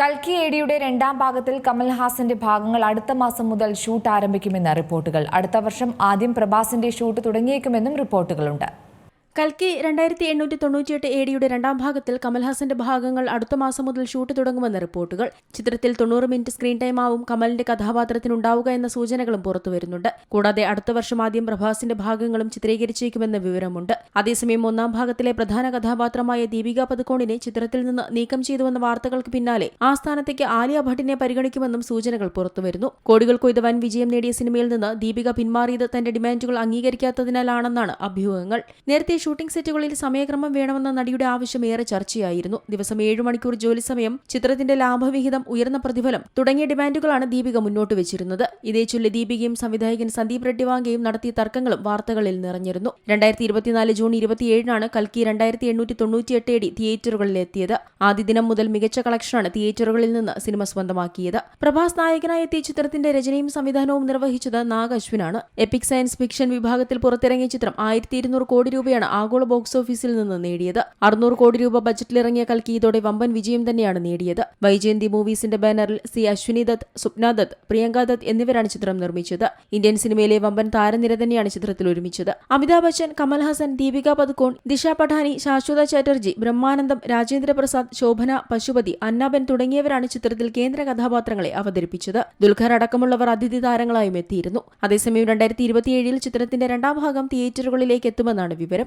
കൽക്കി ഏടിയുടെ രണ്ടാം ഭാഗത്തിൽ കമൽഹാസന്റെ ഭാഗങ്ങൾ അടുത്ത മാസം മുതൽ ഷൂട്ട് ആരംഭിക്കുമെന്ന് റിപ്പോർട്ടുകൾ. അടുത്ത വർഷം ആദ്യം പ്രഭാസിന്റെ ഷൂട്ട് തുടങ്ങിയേക്കുമെന്നും റിപ്പോർട്ടുകളുണ്ട്. കൽക്കി രണ്ടായിരത്തി എണ്ണൂറ്റി തൊണ്ണൂറ്റിയെട്ട് എ ഡിയുടെ രണ്ടാം ഭാഗത്തിൽ കമൽഹാസന്റെ ഭാഗങ്ങൾ അടുത്ത മാസം മുതൽ ഷൂട്ട് തുടങ്ങുമെന്ന് റിപ്പോർട്ടുകൾ. ചിത്രത്തിൽ തൊണ്ണൂറ് മിനിറ്റ് സ്ക്രീൻ ടൈമാവും കമലിന്റെ കഥാപാത്രത്തിനുണ്ടാവുക എന്ന സൂചനകളും പുറത്തുവരുന്നുണ്ട്. കൂടാതെ അടുത്ത വർഷം ആദ്യം പ്രഭാസിന്റെ ഭാഗങ്ങളും ചിത്രീകരിച്ചേക്കുമെന്ന വിവരമുണ്ട്. അതേസമയം ഒന്നാം ഭാഗത്തിലെ പ്രധാന കഥാപാത്രമായ ദീപിക പതുക്കോണിനെ ചിത്രത്തിൽ നിന്ന് നീക്കം ചെയ്തുവെന്ന വാർത്തകൾക്ക് പിന്നാലെ ആ സ്ഥാനത്തേക്ക് ആലിയ ഭട്ടിനെ പരിഗണിക്കുമെന്നും സൂചനകൾ പുറത്തുവരുന്നു. കോടികൾ ഇത് വൻ വിജയം നേടിയ സിനിമയിൽ നിന്ന് ദീപിക പിന്മാറിയത് തന്റെ ഡിമാൻഡുകൾ അംഗീകരിക്കാത്തതിനാലാണെന്നാണ് അഭ്യൂഹങ്ങൾ. നേരത്തെ ഷൂട്ടിംഗ് സെറ്റുകളിൽ സമയക്രമം വേണമെന്ന നടിയുടെ ആവശ്യം ഏറെ ചർച്ചയായിരുന്നു. ദിവസം ഏഴു മണിക്കൂർ ജോലി സമയം ചിത്രത്തിന്റെ ലാഭവിഹിതം ഉയർന്ന പ്രതിഫലം തുടങ്ങിയ ഡിമാൻഡുകളാണ് ദീപിക മുന്നോട്ട് വെച്ചിരുന്നത്. ഇതേ ചൊല്ലി ദീപികയും സംവിധായകൻ സന്ദീപ് റെഡ്ഡിവാങ്കയും നടത്തിയ തർക്കങ്ങളും വാർത്തകളിൽ നിറഞ്ഞിരുന്നു. രണ്ടായിരത്തി ഇരുപത്തിനാല് ജൂൺ ഇരുപത്തിയേഴിനാണ് കൽക്കി രണ്ടായിരത്തി എണ്ണൂറ്റി തൊണ്ണൂറ്റിയെട്ട് എടി തിയേറ്ററുകളിലെത്തിയത്. ആദ്യ ദിനം മുതൽ മികച്ച കളക്ഷനാണ് തിയേറ്ററുകളിൽ നിന്ന് സിനിമ സ്വന്തമാക്കിയത്. പ്രഭാസ് നായകനായ എത്തിയ ചിത്രത്തിന്റെ രചനയും സംവിധാനവും നിർവഹിച്ചത് നാഗ് അശ്വിനാണ്. എപ്പിക് സയൻസ് ഫിക്ഷൻ വിഭാഗത്തിൽ പുറത്തിറങ്ങിയ ചിത്രം ആയിരത്തി ഇരുന്നൂറ് കോടി രൂപയാണ് ആഗോള ബോക്സ് ഓഫീസിൽ നിന്ന് നേടിയത്. അറുന്നൂറ് കോടി രൂപ ബജറ്റിലിറങ്ങിയ കൽക്കി ഇതോടെ വമ്പൻ വിജയം തന്നെയാണ് നേടിയത്. വൈജയന്തി മൂവീസിന്റെ ബാനറിൽ സി അശ്വിനി ദത്ത് സ്വപ്ന ദത്ത് പ്രിയങ്ക ദത്ത് എന്നിവരാണ് ചിത്രം നിർമ്മിച്ചത്. ഇന്ത്യൻ സിനിമയിലെ വമ്പൻ താരനിര തന്നെയാണ് ചിത്രത്തിൽ ഒരുമിച്ചത്. അമിതാഭ് ബച്ചൻ കമൽഹാസൻ ദീപിക പദുക്കോൺ ദിശ പഠാനി ശാശ്വത ചാറ്റർജി ബ്രഹ്മാനന്ദം രാജേന്ദ്ര പ്രസാദ് ശോഭന പശുപതി അന്നാബൻ തുടങ്ങിയവരാണ് ചിത്രത്തിൽ കേന്ദ്ര കഥാപാത്രങ്ങളെ അവതരിപ്പിച്ചത്. ദുൽഖർ അടക്കമുള്ളവർ അതിഥി താരങ്ങളായും എത്തിയിരുന്നു. അതേസമയം രണ്ടായിരത്തി ഇരുപത്തിയേഴിൽ ചിത്രത്തിന്റെ രണ്ടാം ഭാഗം തിയേറ്ററുകളിലേക്ക് എത്തുമെന്നാണ് വിവരം.